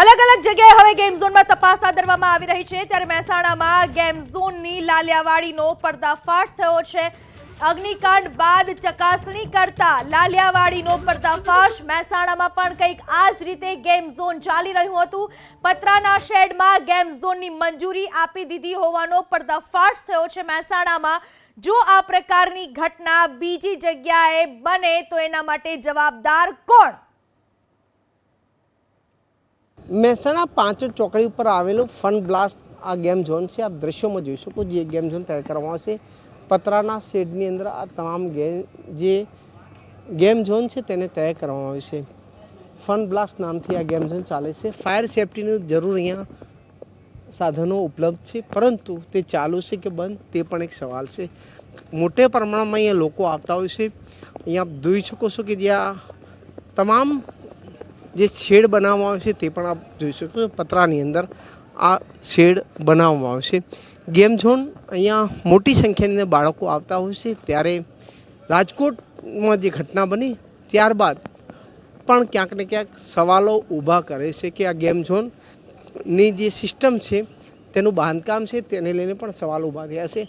અલગ અલગ જગ્યાએ હવે ગેમ ઝોનમાં તપાસ હાથ ધરવામાં આવી રહી છે. ત્યારે મહેસાણામાં ગેમ ઝોનની લાલિયાવાડીનો પર્દાફાશ થયો છે. અગ્નિકાંડ બાદ ચકાસણી કરતા લાલિયાવાડીનો પર્દાફાશ મહેસાણામાં પણ કંઈક આ જ રીતે ગેમ ઝોન ચાલી રહ્યું હતું. પતરાના શેડમાં ગેમ ઝોનની મંજૂરી આપી દીધી હોવાનો પર્દાફાશ થયો છે મહેસાણામાં. જો આ પ્રકારની ઘટના બીજી જગ્યાએ બને તો એના માટે જવાબદાર કોણ? મહેસાણા પાંચ ચોકડી ઉપર આવેલું ફન બ્લાસ્ટ આ ગેમ ઝોન છે. આપ દ્રશ્યોમાં જોઈ શકો જે ગેમ ઝોન તૈયાર કરવામાં આવશે. પતરાના શેડની અંદર આ તમામ ગેમ જે ગેમ ઝોન છે તેને તૈયાર કરવામાં આવે છે. ફન બ્લાસ્ટ નામથી આ ગેમ ઝોન ચાલે છે. ફાયર સેફટીનું જરૂર અહીંયા સાધનો ઉપલબ્ધ છે. પરંતુ તે ચાલુ છે કે બંધ તે પણ એક સવાલ છે. મોટે પ્રમાણમાં અહીંયા લોકો આવતા હોય છે. અહીંયા આપ જોઈ શકો છો કે જ્યાં તમામ જે શેડ બનાવવામાં આવે છે તે પણ આપ જોઈ શકો છો પતરાની અંદર. આ શેડ બનાવવામાં આવે છે. ગેમ ઝોન અહીંયા મોટી સંખ્યાની બાળકો આવતા હોય છે. ત્યારે રાજકોટમાં જે ઘટના બની, ત્યારબાદ પણ ક્યાંક ને ક્યાંક સવાલો ઊભા કરે છે કે આ ગેમ ઝોનની જે સિસ્ટમ છે, તેનું બાંધકામ છે, તેને લઈને પણ સવાલ ઊભા થયા છે.